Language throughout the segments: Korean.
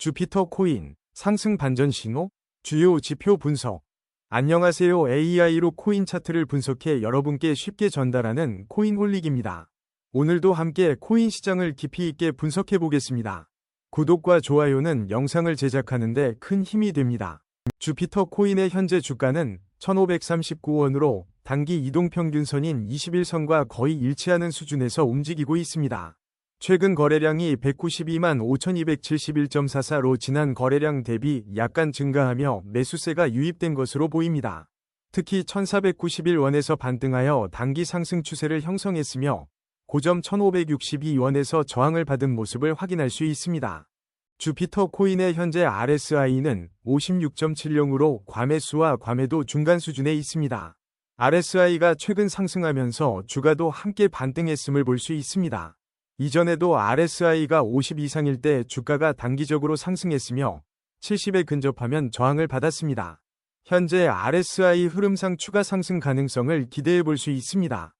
주피터 코인, 상승 반전 신호, 주요 지표 분석. 안녕하세요. AI로 코인 차트를 분석해 여러분께 쉽게 전달하는 코인 홀릭입니다. 오늘도 함께 코인 시장을 깊이 있게 분석해 보겠습니다. 구독과 좋아요는 영상을 제작하는데 큰 힘이 됩니다. 주피터 코인의 현재 주가는 1539원으로 단기 이동평균선인 21선과 거의 일치하는 수준에서 움직이고 있습니다. 최근 거래량이 192만 5271.44로 지난 거래량 대비 약간 증가하며 매수세가 유입된 것으로 보입니다. 특히 1491원에서 반등하여 단기 상승 추세를 형성했으며 고점 1562원에서 저항을 받은 모습을 확인할 수 있습니다. 주피터 코인의 현재 RSI는 56.70으로 과매수와 과매도 중간 수준에 있습니다. RSI가 최근 상승하면서 주가도 함께 반등했음을 볼 수 있습니다. 이전에도 RSI가 50 이상일 때 주가가 단기적으로 상승했으며 70에 근접하면 저항을 받았습니다. 현재 RSI 흐름상 추가 상승 가능성을 기대해 볼 수 있습니다.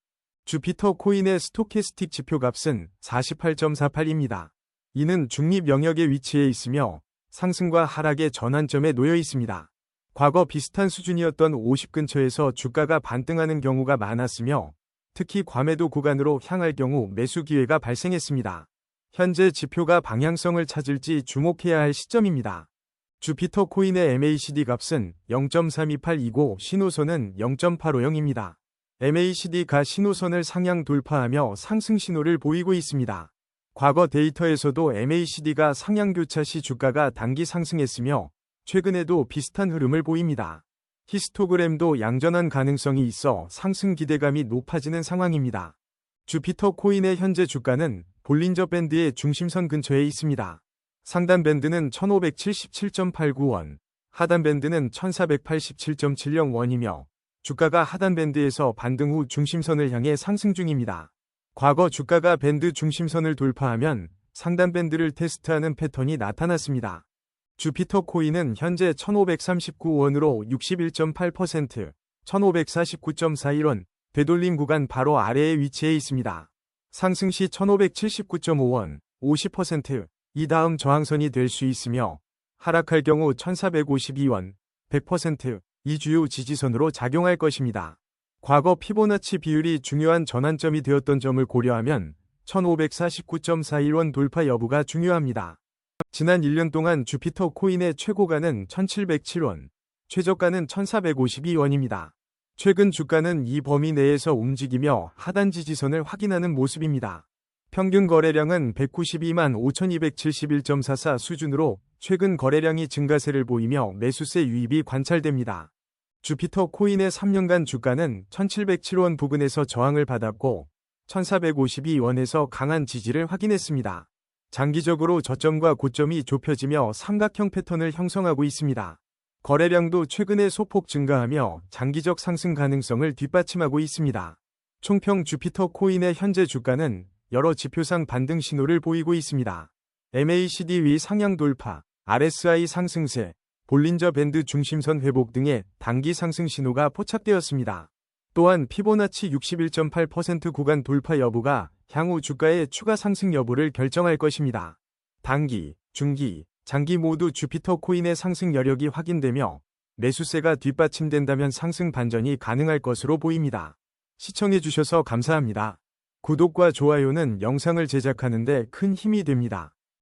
주피터 코인의 스토캐스틱 지표값은 48.48입니다. 이는 중립 영역에 위치해 있으며 상승과 하락의 전환점에 놓여 있습니다. 과거 비슷한 수준이었던 50 근처에서 주가가 반등하는 경우가 많았으며 특히 과매도 구간으로 향할 경우 매수 기회가 발생했습니다. 현재 지표가 방향성을 찾을지 주목해야 할 시점입니다. 주피터 코인의 MACD 값은 0.3282고 신호선은 0.850입니다. MACD가 신호선을 상향 돌파하며 상승 신호를 보이고 있습니다. 과거 데이터에서도 MACD가 상향 교차 시 주가가 단기 상승했으며 최근에도 비슷한 흐름을 보입니다. 히스토그램도 양전한 가능성이 있어 상승 기대감이 높아지는 상황입니다. 주피터 코인의 현재 주가는 볼린저 밴드의 중심선 근처에 있습니다. 상단 밴드는 1577.89원, 하단 밴드는 1487.70원이며 주가가 하단 밴드에서 반등 후 중심선을 향해 상승 중입니다. 과거 주가가 밴드 중심선을 돌파하면 상단 밴드를 테스트하는 패턴이 나타났습니다. 주피터 코인은 현재 1539원으로 61.8%, 1549.41원, 되돌림 구간 바로 아래에 위치해 있습니다. 상승 시 1579.5원, 50%, 이 다음 저항선이 될 수 있으며 하락할 경우 1452원, 100%, 이 주요 지지선으로 작용할 것입니다. 과거 피보나치 비율이 중요한 전환점이 되었던 점을 고려하면 1549.41원 돌파 여부가 중요합니다. 지난 1년 동안 주피터 코인의 최고가는 1707원, 최저가는 1452원입니다. 최근 주가는 이 범위 내에서 움직이며 하단 지지선을 확인하는 모습입니다. 평균 거래량은 192만 5271.44 수준으로 최근 거래량이 증가세를 보이며 매수세 유입이 관찰됩니다. 주피터 코인의 3년간 주가는 1707원 부근에서 저항을 받았고 1452원에서 강한 지지를 확인했습니다. 장기적으로 저점과 고점이 좁혀지며 삼각형 패턴을 형성하고 있습니다. 거래량도 최근에 소폭 증가하며 장기적 상승 가능성을 뒷받침하고 있습니다. 총평 주피터 코인의 현재 주가는 여러 지표상 반등 신호를 보이고 있습니다. MACD 위 상향 돌파, RSI 상승세, 볼린저 밴드 중심선 회복 등의 단기 상승 신호가 포착되었습니다. 또한 피보나치 61.8% 구간 돌파 여부가 향후 주가의 추가 상승 여부를 결정할 것입니다. 단기, 중기, 장기 모두 주피터 코인의 상승 여력이 확인되며 매수세가 뒷받침된다면 상승 반전이 가능할 것으로 보입니다. 시청해주셔서 감사합니다. 구독과 좋아요는 영상을 제작하는 데 큰 힘이 됩니다.